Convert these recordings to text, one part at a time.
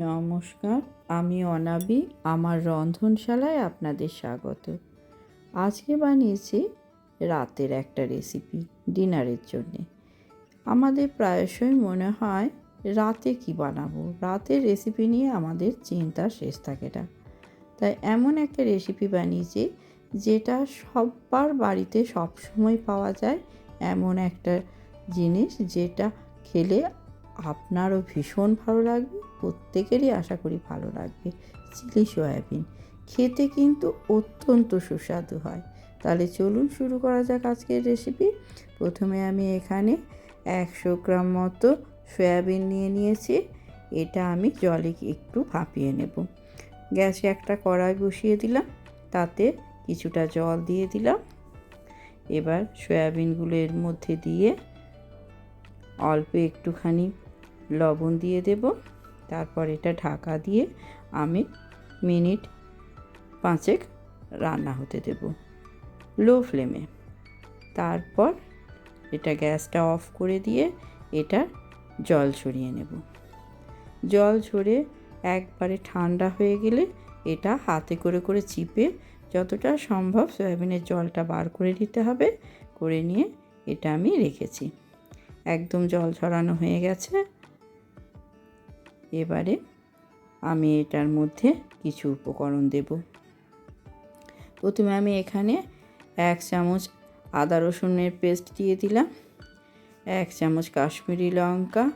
নমস্কার, আমি অনাবি, আমার রন্ধনশালায় আপনাদের স্বাগত। আজকে বানিয়েছি রাতের একটা রেসিপি ডিনারের জন্যে। আমাদের প্রায়শই মনে হয় রাতে কি বানাবো? রাতের রেসিপি নিয়ে আমাদের চিন্তা শেষ থাকে না। তাই এমন একটা রেসিপি বানিয়েছি যেটা সবার বাড়িতে সবসময় পাওয়া যায় এমন একটা জিনিস যেটা খেলে আপনারও ভীষণ ভালো লাগবে প্রত্যেকেরই আশা করি ভালো লাগবে। Chilli soybean. খেতে কিন্তু অত্যন্ত সুস্বাদু হয়। তাহলে চলুন শুরু করা যাক আজকের রেসিপি প্রথমে আমি এখানে একশো গ্রাম মতো সয়াবিন নিয়ে নিয়েছি। এটা আমি জলে একটু ভাপিয়ে নেব। গ্যাসে একটা কড়াই বসিয়ে দিলাম। তাতে কিছুটা জল দিয়ে দিলাম। এবার সয়াবিনগুলো এর মধ্যে দিয়ে অল্প একটুখানি লবণ দিয়ে দেব। তারপর এটা ঢাকা দিয়ে আমি মিনিট পাঁচেক রান্না হতে দেব, লো ফ্লেমে। তারপর এটা গ্যাসটা অফ করে দিয়ে এটা জল ছড়িয়ে নেব। জল ঝরে একবারে ঠান্ডা হয়ে গেলে এটা হাতে করে করে চিপে যতটা সম্ভব সয়াবিনের জলটা বার করে নিতে হবে, করে নিয়ে এটা আমি রেখেছি। একদম জল ঝরানো হয়ে গেছে এবারে আমি এটার মধ্যে কিছু উপকরণ দেব। প্রথমে আমি এখানে এক চামচ আদা রসুনের পেস্ট দিয়ে দিলাম, এক চামচ কাশ্মীরি লঙ্কা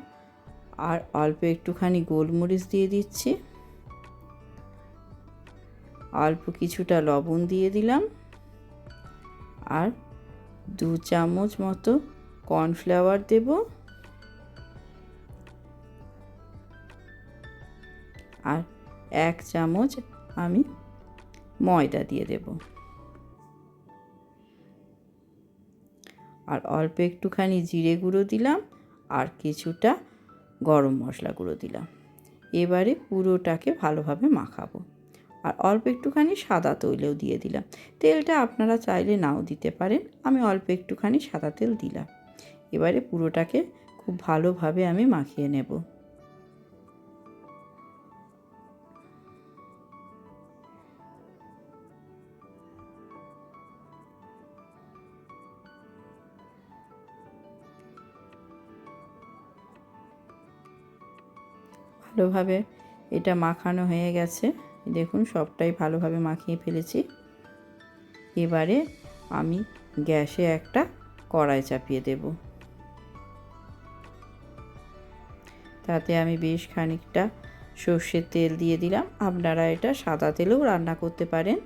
আর অল্প একটুখানি গোলমরিচ দিয়ে দিচ্ছি। অল্প কিছুটা লবণ দিয়ে দিলাম আর দু চামচ মতো কর্নফ্লাওয়ার দেব। আর এক চামচ আমি ময়দা দিয়ে দেব। আর অল্প একটুখানি জিরে গুঁড়ো দিলাম আর কিছুটা গরম মশলা গুঁড়ো দিলাম। এবারে পুরোটাকে ভালোভাবে মাখাবো। আর অল্প একটুখানি সাদা তৈলেও দিয়ে দিলাম। তেলটা আপনারা চাইলে নাও দিতে পারেন, আমি অল্প একটুখানি সাদা তেল দিলাম। এবারে পুরোটাকে খুব ভালোভাবে আমি মাখিয়ে নেব। ভালোভাবে এটা মাখানো হয়ে গেছে। দেখুন, সবটাই ভালোভাবে মাখিয়ে ফেলেছি। এবারে আমি গ্যাসে একটা কড়াই চাপিয়ে দেব। তাতে আমি বেশ খানিকটা সর্ষের তেল দিয়ে দিলাম। আপনারা এটা সাদা তেলেও রান্না করতে পারেন।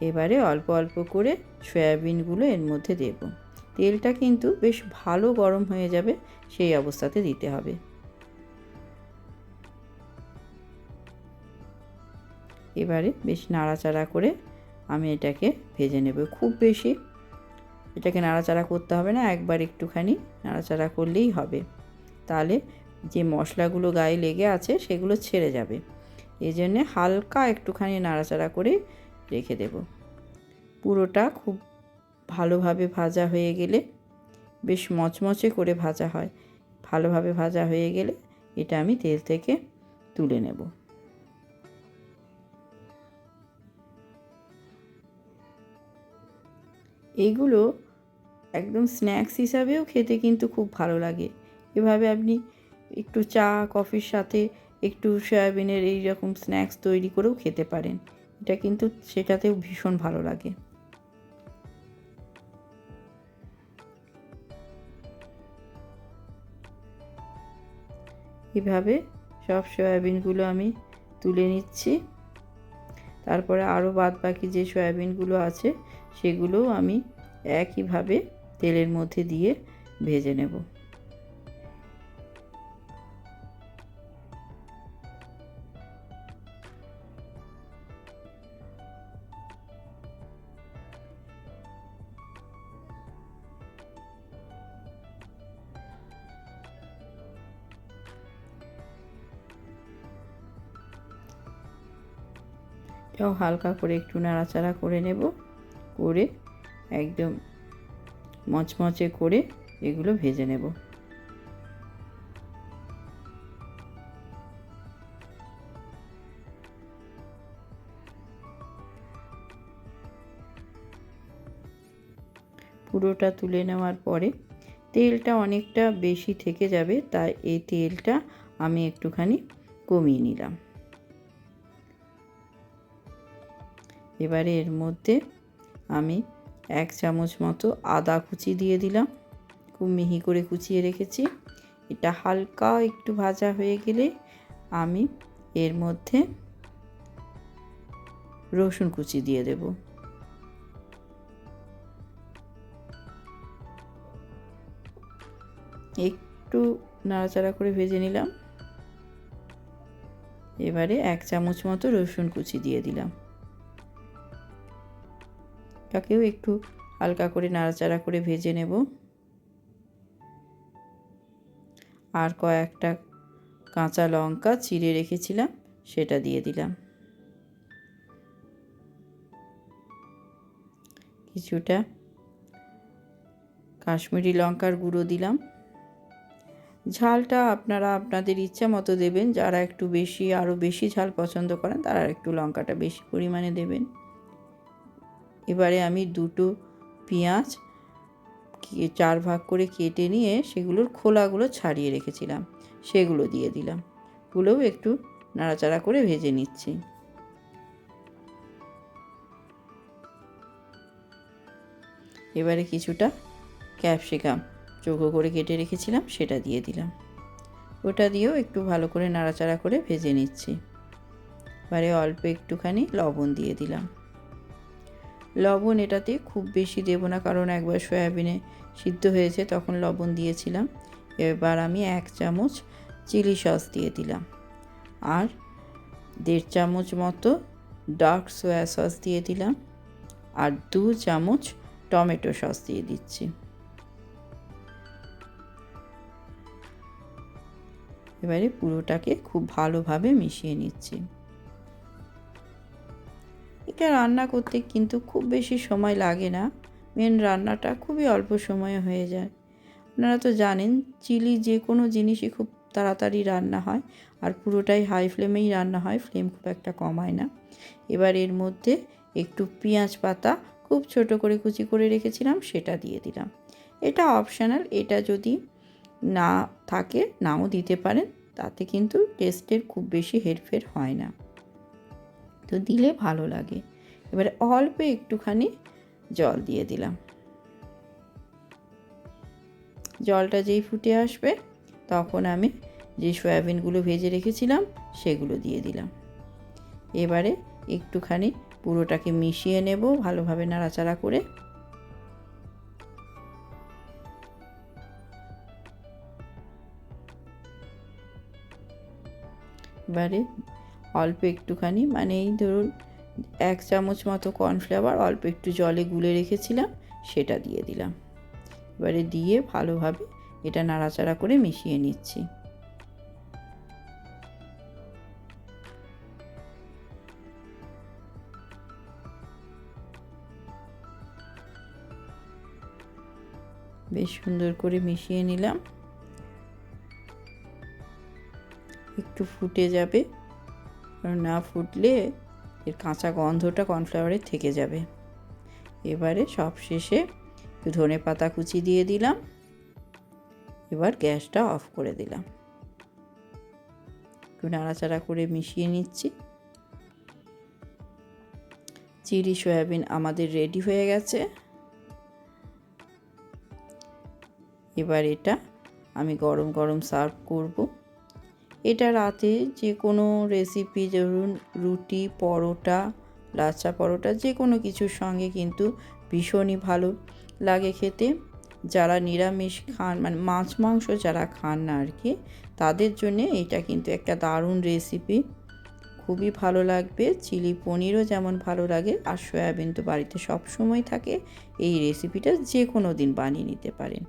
এবারে অল্প অল্প করে সয়াবিনগুলো এর মধ্যে দেব। তেলটা কিন্তু বেশ ভালো গরম হয়ে যাবে, সেই অবস্থাতে দিতে হবে। এবারে বেশ নাড়াচাড়া করে আমি এটাকে ভেজে নেব। খুব বেশি এটাকে নাড়াচাড়া করতে হবে না, একবার একটুখানি নাড়াচাড়া করলেই হবে। তাহলে যে মশলাগুলো গায়ে লেগে আছে সেগুলো ছেড়ে যাবে। এই জন্যে হালকা একটুখানি নাড়াচাড়া করে রেখে দেব। পুরোটা খুব ভালোভাবে ভাজা হয়ে গেলে বেশ মচমচে করে ভাজা হয়। ভালোভাবে ভাজা হয়ে গেলে এটা আমি তেল থেকে তুলে নেব। এইগুলো একদম স্ন্যাক্স হিসাবেও খেতে কিন্তু খুব ভালো লাগে। এভাবে আপনি একটু চা, কফির সাথে একটু সয়াবিনের এই রকম স্ন্যাক্স তৈরি করেও খেতে পারেন। এটা কিন্তু সেটাতেও ভীষণ ভালো লাগে। এভাবে সব সয়াবিনগুলো আমি তুলে নিচ্ছি। তারপরে আরও বাদ বাকি যে সয়াবিনগুলো আছে, সেগুলোও আমি একইভাবে তেলের মধ্যে দিয়ে ভেজে নেব। এটাও হালকা করে একটু নাড়াচাড়া করে নেব, করে একদম মচমচে করে এগুলো ভেজে নেব। পুরোটা তুলে নেওয়ার পরে তেলটা অনেকটা বেশি থেকে যাবে, তাই এই তেলটা আমি একটুখানি কমিয়ে নিলাম। এবারে এর মধ্যে আমি এক চামচ মতো আদা কুচি দিয়ে দিলাম। খুব মিহি করে কুচিয়ে রেখেছি। এটা হালকা একটু ভাজা হয়ে গেলে আমি এর মধ্যে রসুন কুচি দিয়ে দেব। একটু নাড়াচাড়া করে ভেজে নিলাম। এবারে এক চামচ মতো রসুন কুচি দিয়ে দিলাম। তাকেও একটু হালকা করে নাড়াচাড়া করে ভেজে নেব। আর কয়েকটা কাঁচা লঙ্কা চিড়ে রেখেছিলাম, সেটা দিয়ে দিলাম। কিছুটা কাশ্মীরি লঙ্কার গুঁড়ো দিলাম। ঝালটা আপনারা আপনাদের ইচ্ছা মতো দেবেন, যারা একটু বেশি, আরও বেশি ঝাল পছন্দ করেন, তারা একটু লঙ্কাটা বেশি পরিমাণে দেবেন। এবারে আমি দুটো পেঁয়াজ চার ভাগ করে কেটে নিয়ে সেগুলোর খোলাগুলো ছাড়িয়ে রেখেছিলাম। সেগুলো দিয়ে দিলাম। গুলোও একটু নাড়াচাড়া করে ভেজে নিচ্ছি। এবারে কিছুটা ক্যাপসিকাম চৌকো করে কেটে রেখেছিলাম, সেটা দিয়ে দিলাম। ওটা দিয়েও একটু ভালো করে নাড়াচাড়া করে ভেজে নিচ্ছি। এবারে অল্প একটুখানি লবণ দিয়ে দিলাম। লবণ এটাতে খুব বেশি দেবো না, কারণ একবার সয়াবিনে সিদ্ধ হয়েছে, তখন লবণ দিয়েছিলাম। এবার আমি এক চামচ চিলি সস দিয়ে দিলাম। আর দেড় চামচ মতো ডার্ক সয়া সস দিয়ে দিলাম। আর দু চামচ টমেটো সস দিয়ে দিচ্ছি। এবারে পুরোটাকে খুব ভালোভাবে মিশিয়ে নিচ্ছি। এটা রান্না করতে কিন্তু খুব বেশি সময় লাগে না। মেন রান্নাটা খুবই অল্প সময়ে হয়ে যায়। আপনারা তো জানেন, চিলি যে কোনো জিনিসই খুব তাড়াতাড়ি রান্না হয় আর পুরোটাই হাই ফ্লেমেই রান্না হয় ফ্লেম খুব একটা কমায় না। এবার এর মধ্যে একটু পেঁয়াজ পাতা খুব ছোট করে কুচি করে রেখেছিলাম, সেটা দিয়ে দিলাম। এটা অপশানাল এটা যদি না থাকে, নাও দিতে পারেন, তাতে কিন্তু টেস্টের খুব বেশি হেরফের হয় না। তো দিলে ভালো লাগে। এবারে অল্প একটুখানি জল দিয়ে দিলাম। জলটা যেই ফুটে আসবে, তখন আমি যে সয়াবিনগুলো ভেজে রেখেছিলাম, সেগুলো দিয়ে দিলাম। এবারে একটুখানি পুরোটাকে মিশিয়ে নেব ভালোভাবে নাড়াচাড়া করে। এবারে অল্প একটুখানি মানে এই ধরুন এক চামচ মতো কর্নফ্লাওয়ার অল্প একটু জলে গুলে রেখেছিলাম, সেটা দিয়ে দিলাম। এবারে দিয়ে ভালোভাবে এটা নাড়াচাড়া করে মিশিয়ে নিচ্ছি। বেশ সুন্দর করে মিশিয়ে নিলাম। একটু ফুটে যাবে। না ফুটলে এর কাঁচা গন্ধটা কর্নফ্লাওয়ারের থেকে যাবে। এবারে সব শেষে ধনে পাতা কুচি দিয়ে দিলাম। এবার গ্যাসটা অফ করে দিলাম। একটু নাড়াচাড়া করে মিশিয়ে নিচ্ছি। চিলি, সয়াবিন আমাদের রেডি হয়ে গেছে। এবার এটা আমি গরম গরম সার্ভ করব। এটা রাতে যে কোনো রেসিপি ধরুন রুটি, পরোটা লাচা পরোটা, যে কোনো কিছুর সঙ্গে কিন্তু ভীষণই ভালো লাগে খেতে। যারা নিরামিষ খান মানে মাছ মাংস যারা খান না আর কি, তাদের জন্যে এটা কিন্তু একটা দারুণ রেসিপি খুবই ভালো লাগবে, চিলি পনিরও যেমন ভালো লাগে, আর সয়াবিন তো বাড়িতে সব সময় থাকে, এই রেসিপিটা যে কোনো দিন বানিয়ে নিতে পারেন।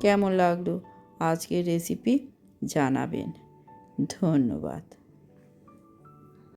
কেমন লাগল আজকের রেসিপি জানাবেন। ধন্যবাদ।